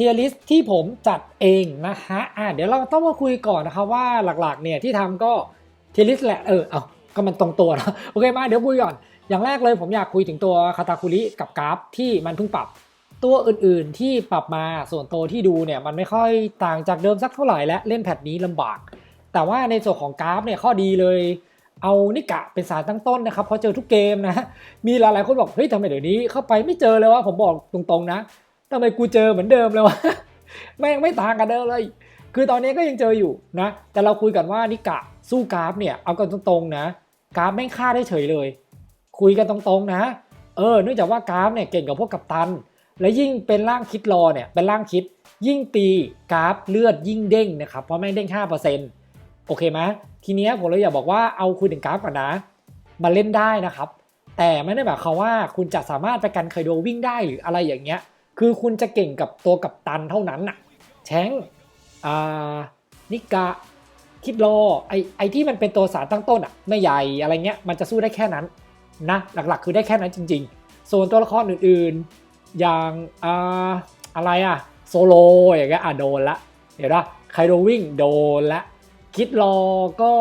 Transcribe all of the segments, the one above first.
ทียริสที่ผมจัดเองนะฮะอะเดี๋ยวเราต้องมาคุยก่อนนะครับว่าหลักๆเนี่ยที่ทำก็เทียริสแหละเออเอาก็มันตรงตัวนะโอเคมาเดี๋ยวคุยก่อน อย่างแรกเลยผมอยากคุยถึงตัวคาตาคุริกับกราฟที่มันเพิ่งปรับ ตัวอื่นๆที่ปรับมาส่วนตัวที่ดูเนี่ยมันไม่ค่อยต่างจากเดิมสักเท่าไหร่และเล่นแพทนี้ลำบาก แต่ว่าในส่วนของกราฟเนี่ยข้อดีเลยเอานิกะเป็นสารตั้งต้นนะครับเพราะเจอทุกเกมนะ มีหลายๆคนบอกเฮ้ยทำไมเดี๋ยวนี้เข้าไปไม่เจอเลยวะผมบอกตรงๆนะ ทำไมกูเจอเหมือนเดิมเลยวะแม่งไม่ต่างกันเดิมเลย คือตอนนี้ก็ยังเจออยู่นะ แต่เราคุยกันว่านิกะสู้กราฟเนี่ย เอากันตรงๆนะ กราฟแม่งฆ่าได้เฉยเลย คุยกันตรงๆนะ เออ เนื่องจากว่ากราฟเนี่ยเก่งกับพวกกัปตัน และยิ่งเป็นร่างคิดรอเนี่ย เป็นร่างคิด ยิ่งตีกราฟเลือดยิ่งเด้งนะครับ เพราะแม่งเด้ง 5%โอเคไหมทีเนี้ยผมเลยอยากบอกว่าเอาคุยถึงกราฟก่อนนะ มาเล่นได้นะครับ แต่ไม่ได้หมายควาว่าคุณจะสามารถไปกันไคโดวิ่งได้หรืออะไรอย่างเงี้ย คือคุณจะเก่งกับตัวกับตันเท่านั้นน่ะแชงอ่านิกะคิดรอไอไอที่มันเป็นตัวสารตั้งต้นอะไม่ใหญ่อะไรเงี้ยมันจะสู้ได้แค่นั้นนะหลักๆ คือได้แค่นั้นจริง ๆ ส่วนตัวละครอื่นๆ อย่างอ่าอะไรอะโซโลอย่างเงี้ยอะโดนละเดี๋ยวนะไคโดวิ่งโดนละคิดรอก็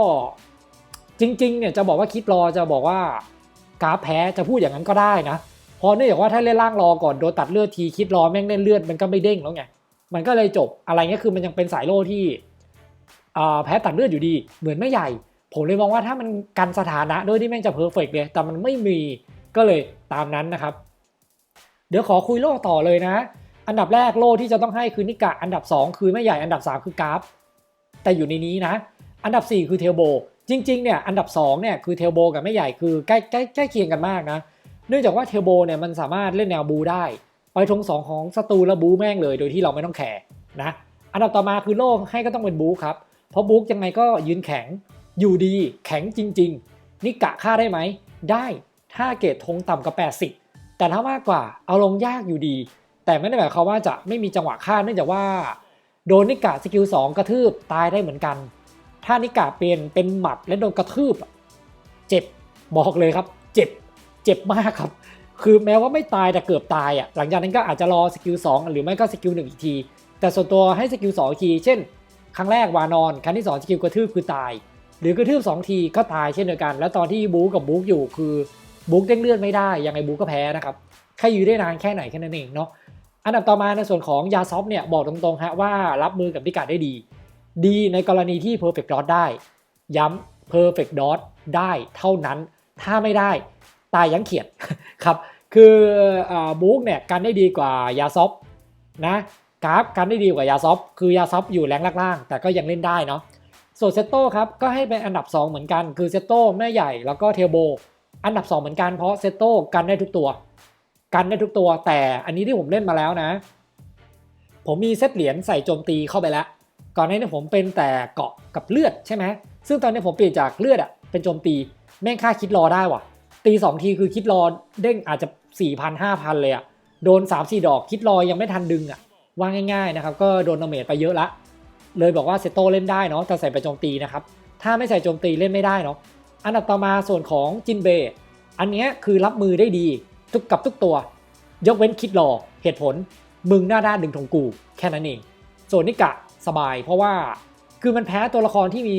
จริงๆเนี่ยจะบอกว่าคิดรอจะบอกว่ากาแพ้จะพูดอย่างนั้นก็ได้นะ พราะเนื่องจากว่าถ้าเล่นล่างรอก่อนโดนตัดเลือดทีคิดรอแม่งเล่นเลือดมันก็ไม่เด้งแล้วไงมันก็เลยจบอะไรเงี้ยคือมันยังเป็นสายโล่ที่แพ้ตัดเลือดอยู่ดี เหมือนไม่ใหญ่ ผมเลยมองว่าถ้ามันกันสถานะด้วยที่แม่งจะเพอร์เฟกเลย แต่มันไม่มีก็เลยตามนั้นนะครับ เดี๋ยวขอคุยโล่ต่อเลยนะ อันดับแรกโล่ที่จะต้องให้คือนิกะอันดับ 2 คือไม่ใหญ่อันดับ 3 คือกราฟ แต่อยู่ในนี้นะ อันดับ 4 คือเทลโบ จริงๆเนี่ยอันดับ2เนี่ยคือเทลโบกับไม่ใหญ่คือใกล้ใกล้ใกล้เคียงกันมากนะ เนื่องจากว่าเทลโบเนี่ยมันสามารถเล่นแนวบูได้ ไปทงสองของศัตรูแล้วบูแม่งเลย โดยที่เราไม่ต้องแคร์นะอันดับต่อมาคือโล่ให้ก็ต้องเป็นบูครับเพราะบูยังไงก็ยืนแข็งอยู่ดีแข็งจริง ๆ นี่กะฆ่าได้ไหม ได้ถ้าเกรดธงต่ำกว่า 80 แต่ถ้ามากกว่าเอาลงยากอยู่ดี แต่ไม่ได้หมายความว่าจะไม่มีจังหวะฆ่าเนื่องจากว่า โดนนิกะสกิล2กระทืบตายได้เหมือนกัน ถ้านิกะเปลี่ยนเป็นหมัดและโดนกระทืบ เจ็บบอกเลยครับ เจ็บ เจ็บมากครับ คือแม้ว่าไม่ตายแต่เกือบตายอะหลังจากนั้นก็อาจจะรอสกิล2หรือไม่ก็สกิล1อีกที แต่ส่วนตัวให้สกิล2อทีเช่น ครั้งแรกวานอนครั้งที่2สกิลกระทืบคือตาย หรือกระทืบ2ทีก็ตายเช่นเดียวกัน แล้วตอนที่บู๊กับบู๊อยู่คือบู๊เด้งเลือดไม่ได้ยังไงบู๊ก็แพ้นะครับแค่อยู่ได้นานแค่ไหนแค่นั้นเองเนาะอันดับต่อมาในส่วนของยาซอฟเนี่ยบอกตรงๆฮะว่ารับมือกับพิกัดได้ดี ดีในกรณีที่ perfect dot ได้ ย้ำ perfect dot ได้เท่านั้น ถ้าไม่ได้ ตายยังเขียดครับคืออบุ๊กเนี่ยกันได้ดีกว่ายาซอฟนะกราฟกันได้ดีกว่ายาซอฟคือยาซอฟอยู่แรงล่างๆแต่ก็ยังเล่นได้เนาะส่วนเซโต้ครับก็ให้เป็นอันดับ 2 เหมือนกัน คือเซโต้แม่ใหญ่แล้วก็เทลโบอันดับ 2 เหมือนกันเพราะเซโต้กันได้ทุกตัว กันได้ทุกตัว แต่อันนี้ที่ผมเล่นมาแล้วนะ ผมมีเซตเหรียญใส่โจมตีเข้าไปแล้ว ก่อนหน้านี้ผมเป็นแต่เกาะกับเลือดใช่ไหมซึ่งตอนนี้ผมเปลี่ยนจากเลือดอะเป็นโจมตีแม่งค่าคิดรอได้ว่ะ ตีสองทีคือคิดรอเด้งอาจจะ4ี่พันห้าพันเลยอะโดน3ามสี่ดอกคิดรอยังไม่ทันดึงอะว่าง่ายๆนะครับก็โดนดาเมจไปเยอะละ เลยบอกว่าเซโตเล่นได้เนาะแต่ใส่ไปโจมตีนะครับ ถ้าไม่ใส่โจมตีเล่นไม่ได้เนาะอันดับต่อมาส่วนของจินเบอันนี้คือรับมือได้ดีทุกกับทุกตัว ยกเว้นคิดรอเหตุผลมึงหน้าด้านดึงธงกูแค่นั้นเองส่วนนิกะสบายเพราะว่าคือมันแพ้ตัวละครที่มี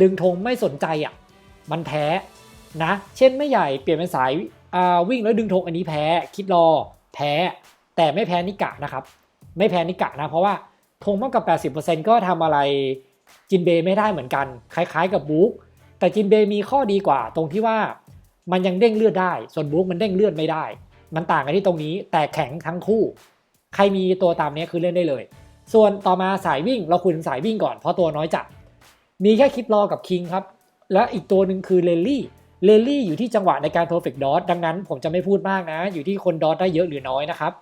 ดึงธงไม่สนใจอะมันแพ้ นะ เช่นไม่ใหญ่เปลี่ยนเป็นสายาวิ่งแล้วดึงธงอันนี้แพ้ คิดรอแพ้ แต่ไม่แพ้นิกะนะครับ ไม่แพ้นิกะนะ เพราะว่าธงมากกว่า80%ก็ทำอะไรจินเบย์ไม่ได้เหมือนกัน คล้ายๆกับบุ๊กแต่จินเบย์มีข้อดีกว่า ตรงที่ว่ามันยังเด้งเลือดได้ ส่วนบุ๊กมันเด้งเลือดไม่ได้ มันต่างกันที่ตรงนี้ แต่แข็งทั้งคู่ ใครมีตัวตามนี้คือเล่นได้เลย ส่วนต่อมาสายวิ่งเราคุยถึงสายวิ่งก่อนเพราะตัวน้อยจัด มีแค่คิดรอกับคิงครับ และอีกตัวหนึ่งคือเลลี่ เลลี่อยู่ที่จังหวะในการ perfect dot ดังนั้นผมจะไม่พูดมากนะ อยู่ที่คนดอทได้เยอะหรือน้อยนะครับ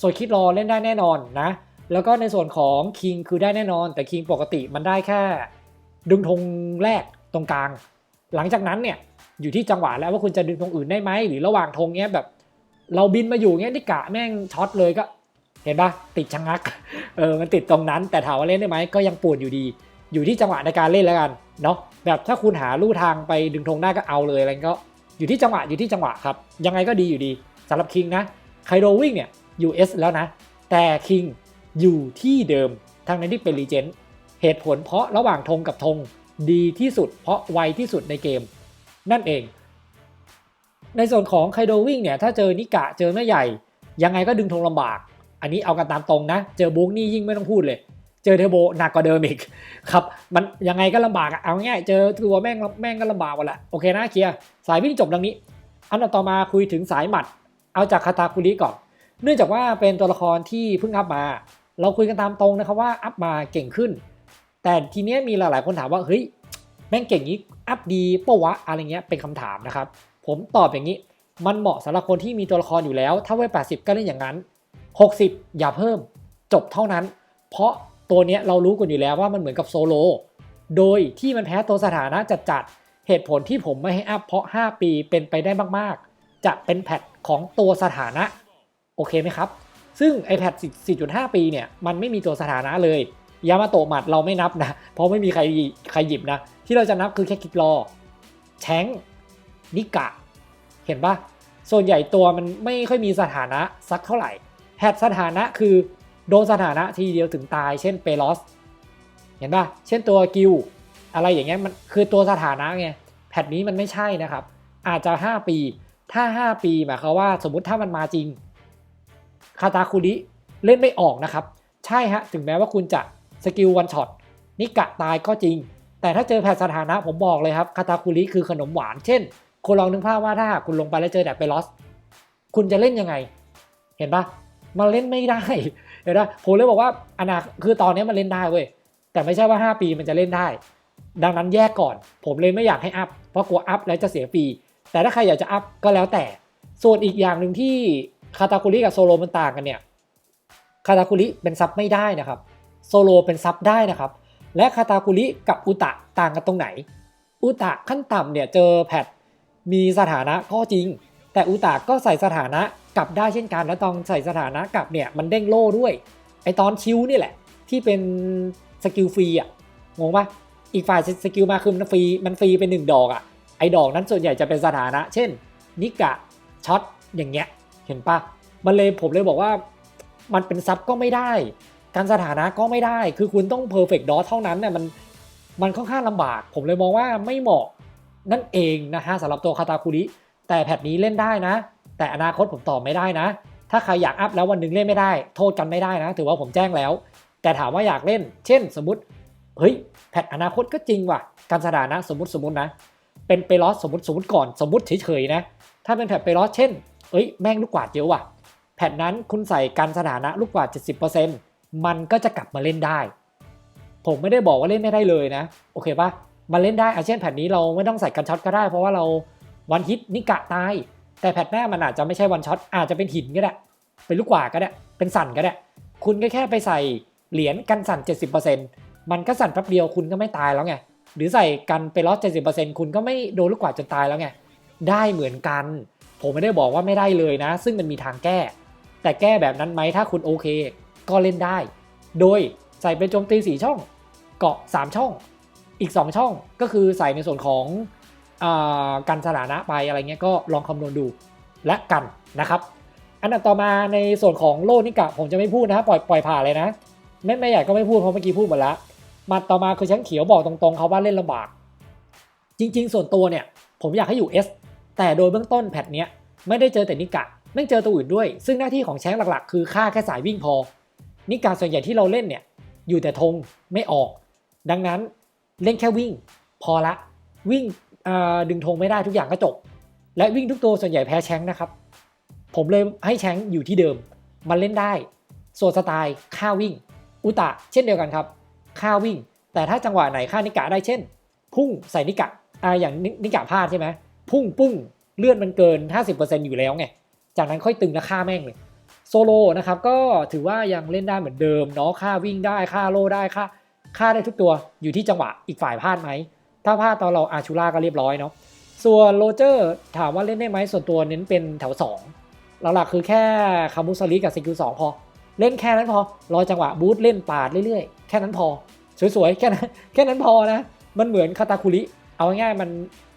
ส่วนคิดรอเล่นได้แน่นอนนะ แล้วก็ในส่วนของคิงคือได้แน่นอน แต่คิงปกติมันได้แค่ ดึงธงแรกตรงกลาง หลังจากนั้นเนี่ยอยู่ที่จังหวะแล้วว่าคุณจะดึงธงอื่นได้ไหมหรือระหว่างธงเนี้ยแบบ เราบินมาอยู่เงี้ยที่กะแม่งช็อตเลยก็ เห็นปะติดชะงักเออมันติดตรงนั้น แต่ถามว่าเล่นได้ไหมก็ยังปวดอยู่ดี อยู่ที่จังหวะในการเล่นแล้วกันเนาะแบบถ้าคุณหาลู่ทางไปดึงธงได้ก็เอาเลยอะไรก็อยู่ที่จังหวะอยู่ที่จังหวะครับ ยังไงก็ดีอยู่ดีสำหรับคิงนะไคโดวิ่งเนี่ย US แล้วนะ แต่คิงอยู่ที่เดิมทั้งนั้นที่เป็นรีเจนเหตุผลเพราะระหว่างธงกับธงดีที่สุด เพราะไวที่สุดในเกม นั่นเอง ในส่วนของไคโดวิ่งเนี่ย ถ้าเจอนิกะเจอแม่ใหญ่ ยังไงก็ดึงธงลำบาก อันนี้เอากันตามตรงนะ เจอบุ๊กนี่ยิ่งไม่ต้องพูดเลย จอเทอร์โบหนักกว่าเดิมอีกครับ มันยังไงก็ลำบากอะเอาง่ายๆเจอตัวแม่งแม่งก็ลำบากหมดแหละโอเคนะเคลียร์สายวิ่งจบดังนี้ อันต่อมาคุยถึงสายหมัด เอาจากคาตาคุริก่อน เนื่องจากว่าเป็นตัวละครที่เพิ่งอัพมา เราคุยกันตามตรงนะครับว่าอัพมาเก่งขึ้น แต่ทีเนี้ยมีหลายๆคนถามว่าเฮ้ยแม่งเก่งนี้อัพดีปะวะอะไรเงี้ยเป็นคำถามนะครับ ผมตอบอย่างนี้ มันเหมาะสำหรับคนที่มีตัวละครอยู่แล้ว ถ้าเวล80 ก็เล่นอย่างนั้น 60 อย่าเพิ่ม จบเท่านั้น เพราะ ตัวเนี้ยเรารู้กันอยู่แล้วว่ามันเหมือนกับโซโล โดยที่มันแพ้ตัวสถานะจัดๆ เหตุผลที่ผมไม่ให้อัพเพราะ 5 ปีเป็นไปได้มากๆ จะเป็นแพทของตัวสถานะ โอเคไหมครับ ซึ่ง iPad 4.5 ปีเนี่ยมันไม่มีตัวสถานะเลย ยามาโตะหมัดเราไม่นับนะ เพราะไม่มีใครใครหยิบนะ ที่เราจะนับคือแค่คิกรอแชงนิกะ เห็นปะส่วนใหญ่ตัวมันไม่ค่อยมีสถานะสักเท่าไหร่แพทสถานะคือ โดนสถานะทีเดียวถึงตาย เช่นเปโลสเห็นปะเช่นตัวกิลอะไรอย่างเงี้ยมันคือตัวสถานะไงแพทนี้มันไม่ใช่นะครับ อาจจะ 5 ปี ถ้า 5 ปีหมายความว่าสมมุติถ้ามันมาจริงคาตาคุริเล่นไม่ออกนะครับ ใช่ฮะถึงแม้ว่าคุณจะสกิลวันช็อตนิกะตายก็จริง แต่ถ้าเจอแพทสถานะผมบอกเลยครับคาตาคุริคือขนมหวาน เช่นคุณลองนึกภาพว่าถ้าคุณลงไปแล้วเจอแดดไปลอส คุณจะเล่นยังไง เห็นปะ มันเล่นไม่ได้เห็นปะผมเลยบอกว่าอนาคือตอนนี้มันเล่นได้เว้ยแต่ไม่ใช่ว่า 5 ปีมันจะเล่นได้ ดังนั้นแยกก่อน ผมเลยไม่อยากให้อัพเพราะกลัวอัพแล้วจะเสียฟรีแต่ถ้าใครอยากจะอัพก็แล้วแต่ ส่วนอีกอย่างหนึ่งที่คาตาคุริกับโซโลมันต่างกันเนี่ยคาตาคุริเป็นซับไม่ได้นะครับโซโลเป็นซับได้นะครับ และคาตาคุริกับอุตะต่างกันตรงไหน อุตะขั้นต่ำเนี่ยเจอแพทมีสถานะก็จริง แต่อุตะก็ใส่สถานะกลับได้เช่นกัน และตอนใส่สถานะกลับเนี่ยมันเด้งโล่ด้วย ไอตอนชิวนี่แหละ ที่เป็นสกิลฟรีอะงงปะอีกฝ่ายสกิลมาคือมันฟรีมันฟรีเป็นหนึ่งดอกอะไอดอกนั้นส่วนใหญ่จะเป็นสถานะ เช่นนิกะช็อตอย่างเงี้ยเห็นปะมันเลยผมเลยบอกว่ามันเป็นซับก็ไม่ได้ การสถานะก็ไม่ได้ คือคุณต้องเพอร์เฟกต์ดอเท่านั้นเนี่ยมันมันค่อนข้างลำบาก ผมเลยมองว่าไม่เหมาะนั่นเองนะฮะสำหรับตัวคาตาคุริ แต่แพทนี้เล่นได้นะ แต่อนาคตผมตอบไม่ได้นะ ถ้าใครอยากอัพแล้ววันหนึ่งเล่นไม่ได้ โทษกันไม่ได้นะ ถือว่าผมแจ้งแล้ว แต่ถามว่าอยากเล่น เช่น สมมติเฮ้ยแพทอนาคตก็จริงว่ะ การสถานะสมมติสมมตินะ เป็นเปลอสสมมติสมมติก่อนสมมติเฉยๆนะ ถ้าเป็นแพทเปลอสเช่นเอ้ยแม่งลูกกวาดเยอะว่ะ แพทนั้นคุณใส่การสถานะลูกกวาด 70%มันก็จะกลับมาเล่นได้ ผมไม่ได้บอกว่าเล่นไม่ได้เลยนะ โอเคปะมันเล่นได้อาเช่นแพทนี้เราไม่ต้องใส่กันช็อตก็ได้ เพราะว่าเรา วันฮิตนิกะตาย แต่แพทหน้ามันอาจจะไม่ใช่วันช็อตอาจจะเป็นหินก็ได้ เป็นลูกกว่าก็ได้ เป็นสั่นก็ได้ คุณก็แค่ไปใส่เหรียญกันสั่น 70%มันก็สั่นแป๊บเดียวคุณก็ไม่ตายแล้วไง หรือใส่กันไปลอส70%คุณก็ไม่โดนลูกกว่าจนตายแล้วไง ได้เหมือนกัน ผมไม่ได้บอกว่าไม่ได้เลยนะ ซึ่งมันมีทางแก้ แต่แก้แบบนั้นไหมถ้าคุณโอเค ก็เล่นได้ โดยใส่เป็นโจมตี4ช่อง เกาะ 3 ช่อง อีก 2 ช่องก็คือใส่ในส่วนของ การสถานะไปอะไรเงี้ยก็ลองคำนวณดูและกันนะครับ อันดับต่อมาในส่วนของโลนิกะผมจะไม่พูดนะปล่อยปล่อยผ่านเลยนะไม่ไม่ใหญ่ก็ไม่พูดเพราะเมื่อกี้พูดหมดล้วมาต่อมาคือช้างเขียวบอกตรงๆเขาว่าเล่นลำบาก จริง ๆ ส่วนตัวเนี่ย ผมอยากให้อยู่ S แต่โดยเบื้องต้นแพทเนี้ยไม่ได้เจอแต่นิกะไม่เจอตัวอื่นด้วย ซึ่งหน้าที่ของแชงหลักๆ คือฆ่าแค่สายวิ่งพอ นิกะส่วนใหญ่ที่เราเล่นเนี่ยอยู่แต่ธงไม่ออก ดังนั้นเล่นแค่วิ่ง พอละวิ่ง ดึงธงไม่ได้ทุกอย่างก็จบ และวิ่งทุกตัวส่วนใหญ่แพ้แชงนะครับ ผมเลยให้แชงอยู่ที่เดิม มันเล่นได้ส่วนสไตล์ค่าวิ่ง อุตะเช่นเดียวกันครับ ค่าวิ่ง แต่ถ้าจังหวะไหนค่านิกะได้เช่น พุ่งใส่นิกะอ่าอย่างนิกะพลาดใช่ไหมพุ่งปุ้งเลื่อนมันเกิน 50%อยู่แล้วไงจากนั้นค่อยตึงและค่าแม่งเลยโซโลนะครับก็ถือว่ายังเล่นได้เหมือนเดิมเนาะค่าวิ่งได้ค่าโลได้ค่าค่าได้ทุกตัวอยู่ที่จังหวะอีกฝ่ายพลาดไหม ถ้าพลาดตอนเราอาชูล่าก็เรียบร้อยเนาะส่วนโรเจอร์ถามว่าเล่นได้ไหมส่วนตัวเน้นเป็นแถว2หลักๆคือแค่คามุสลิกับสกิลสองพอ เล่นแค่นั้นพอ รอจังหวะบูทเล่นปาดเรื่อยๆ แค่นั้นพอ สวยๆ แค่นั้นแค่นั้นพอนะ มันเหมือนคาตาคุริ เอาง่ายๆมัน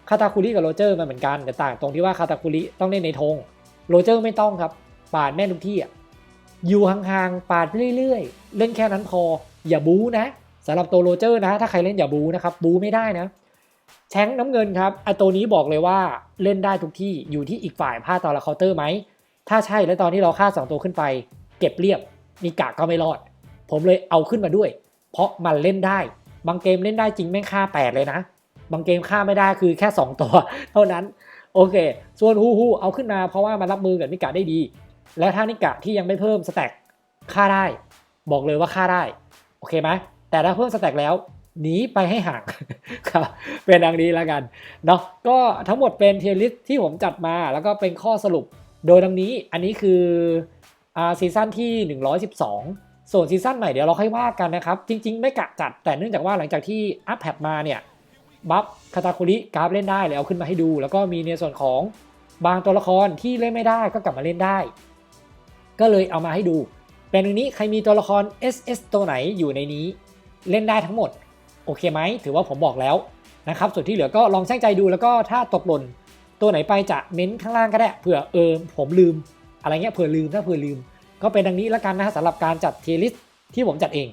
คาตาคุริกับโรเจอร์มันเหมือนกันแต่ต่างตรงที่ว่าคาตาคุริต้องเล่นในธงโรเจอร์ไม่ต้องครับ ปาดแม่นทุกที่อะอยู่ห่างๆ ปาดเรื่อยๆ เล่นแค่นั้นพอ อย่าบูนะสำหรับตัวโรเจอร์นะ ถ้าใครเล่นอย่าบูนะครับ บูไม่ได้นะ แชงน้ำเงินครับไอตัวนี้บอกเลยว่าเล่นได้ทุกที่อยู่ที่อีกฝ่ายพลาดตอนละเคาน์เตอร์ไหม ถ้าใช่แล้วตอนที่เราฆ่า 2 ตัวขึ้นไป เก็บเรียบมีกะก็ไม่รอด ผมเลยเอาขึ้นมาด้วย เพราะมันเล่นได้ บางเกมเล่นได้จริงแม่งฆ่า 8 เลยนะ บางเกมฆ่าไม่ได้คือแค่ 2 ตัว เท่านั้นโอเค ส่วนฮูฮูเอาขึ้นมาเพราะว่ามันรับมือกับนิกะได้ดี และถ้านิกะที่ยังไม่เพิ่มสแต็กฆ่าได้ บอกเลยว่าฆ่าได้โอเคไหมแต่ถ้าเพิ่มสแต็กแล้ว หนีไปให้ห่างครับเป็นดังนี้แล้วกันเนาะก็ทั้งหมดเป็นเทียร์ลิสที่ผมจัดมาแล้วก็เป็นข้อสรุปโดยดังนี้อันนี้คืออ่าซีซั่นที่ 112 ส่วนซีซั่นใหม่เดี๋ยวเราค่อยว่ากันนะครับ จริง ๆ ไม่กะจัดแต่เนื่องจากว่าหลังจากที่อัพแพดมาเนี่ยบัฟคาตาคุริกราฟเล่นได้เลยเอาขึ้นมาให้ดู แล้วก็มีในส่วนของบางตัวละครที่เล่นไม่ได้ก็กลับมาเล่นได้ ก็เลยเอามาให้ดูเป็นอย่างนี้ใครมีตัวละคร SS ตัวไหนอยู่ในนี้เล่นได้ทั้งหมด โอเคไหมถือว่าผมบอกแล้วนะครับส่วนที่เหลือก็ลองช่างใจดูแล้วก็ถ้าตกหล่นตัวไหนไปจะเม้นข้างล่างก็ได้เผื่อเออผมลืม อะไรเงี้ยเผื่อลืมถ้าเผื่อลืม ก็เป็นดังนี้แล้วกันนะฮะสำหรับการจัดเทลิสที่ผมจัดเอง